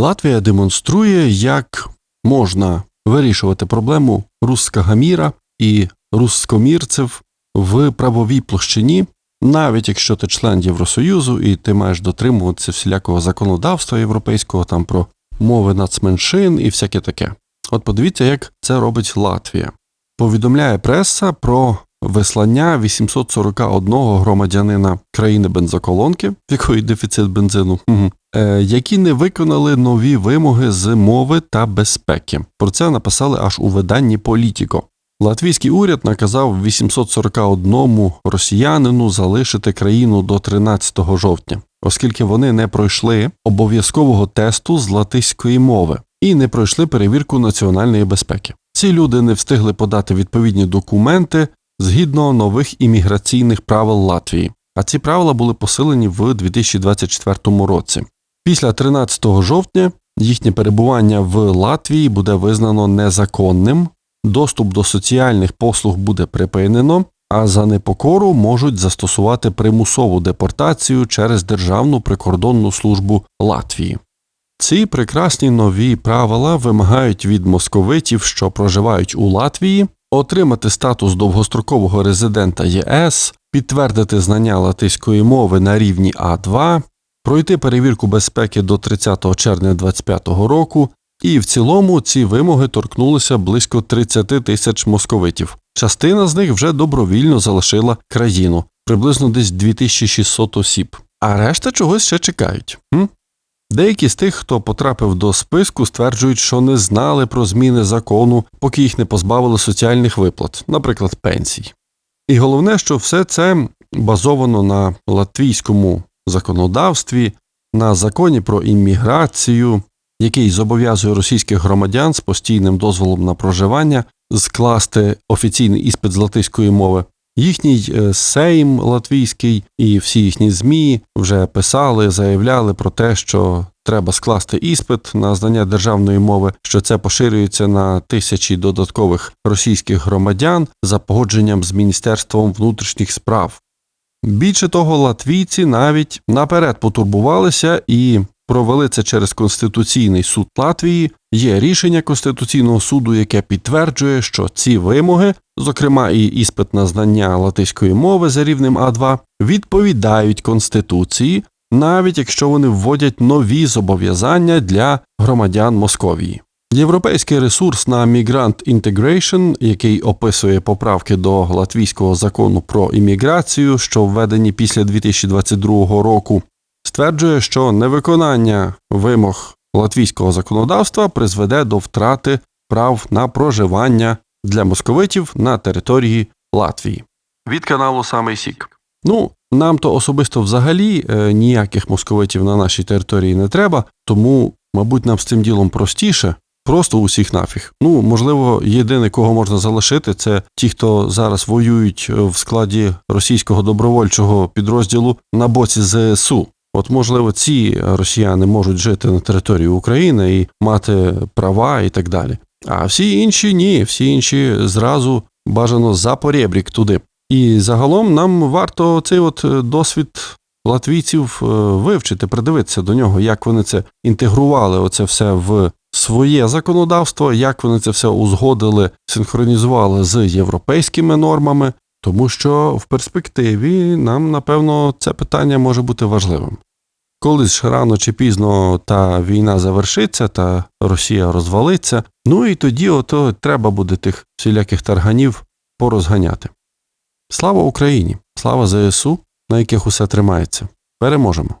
Латвія демонструє, як можна вирішувати проблему русского міра і рускомірців в правовій площині, навіть якщо ти член Євросоюзу і ти маєш дотримуватися всілякого законодавства європейського там про мови нацменшин і всяке таке. От подивіться, як це робить Латвія. Повідомляє преса про вислання 841 громадянина країни бензоколонки, в якої дефіцит бензину, мгм, е, які не виконали нові вимоги з мови та безпеки. Про це написали аж у виданні Політіко. Латвійський уряд наказав 841 росіянину залишити країну до 13 жовтня, оскільки вони не пройшли обов'язкового тесту з латиської мови і не пройшли перевірку національної безпеки. Ці люди не встигли подати відповідні документи згідно нових імміграційних правил Латвії. А ці правила були посилені в 2024 році. Після 13 жовтня їхнє перебування в Латвії буде визнано незаконним, доступ до соціальних послуг буде припинено, а за непокору можуть застосувати примусову депортацію через Державну прикордонну службу Латвії. Ці прекрасні нові правила вимагають від московитів, що проживають у Латвії, отримати статус довгострокового резидента ЄС, підтвердити знання латиської мови на рівні А2, пройти перевірку безпеки до 30 червня 2025 року, і в цілому ці вимоги торкнулися близько 30 тисяч московитів. Частина з них вже добровільно залишила країну, приблизно десь 2600 осіб, а решта чогось ще чекають. М? Деякі з тих, хто потрапив до списку, стверджують, що не знали про зміни закону, поки їх не позбавили соціальних виплат, наприклад, пенсій. І головне, що все це базовано на латвійському законодавстві, на законі про імміграцію, який зобов'язує російських громадян з постійним дозволом на проживання скласти офіційний іспит з латиської мови. Їхній е, сейм латвійський і всі їхні ЗМІ вже писали, заявляли про те, що треба скласти іспит на знання державної мови, що це поширюється на тисячі додаткових російських громадян за погодженням з Міністерством внутрішніх справ. Більше того, латвійці навіть наперед потурбувалися і провели це через Конституційний суд Латвії. Є рішення Конституційного суду, яке підтверджує, що ці вимоги, зокрема і іспит на знання латиської мови за рівнем А2, відповідають Конституції, навіть якщо вони вводять нові зобов'язання для громадян Московії. Європейський ресурс на Migrant Integration, який описує поправки до латвійського закону про імміграцію, що введені після 2022 року, стверджує, що невиконання вимог латвійського законодавства призведе до втрати прав на проживання для московитів на території Латвії. Від каналу Самий Сік. Ну, нам то особисто взагалі е, ніяких московитів на нашій території не треба, тому, мабуть, нам з цим ділом простіше. Просто усіх нафіг. Ну, можливо, єдине, кого можна залишити, це ті, хто зараз воюють е, в складі російського добровольчого підрозділу на боці ЗСУ. От, можливо, ці росіяни можуть жити на території України і мати права і так далі. А всі інші ні, всі інші зразу бажано за порєбрік туди. І загалом нам варто цей от е, досвід латвійців е, вивчити, придивитися до нього, як вони це інтегрували, оце все в своє законодавство, як вони це все узгодили, синхронізували з європейськими нормами, тому що в перспективі нам, напевно, це питання може бути важливим. Колись рано чи пізно та війна завершиться, та Росія розвалиться, ну і тоді ото треба буде тих всіляких тарганів порозганяти. Слава Україні! Слава ЗСУ, на яких усе тримається. Переможемо!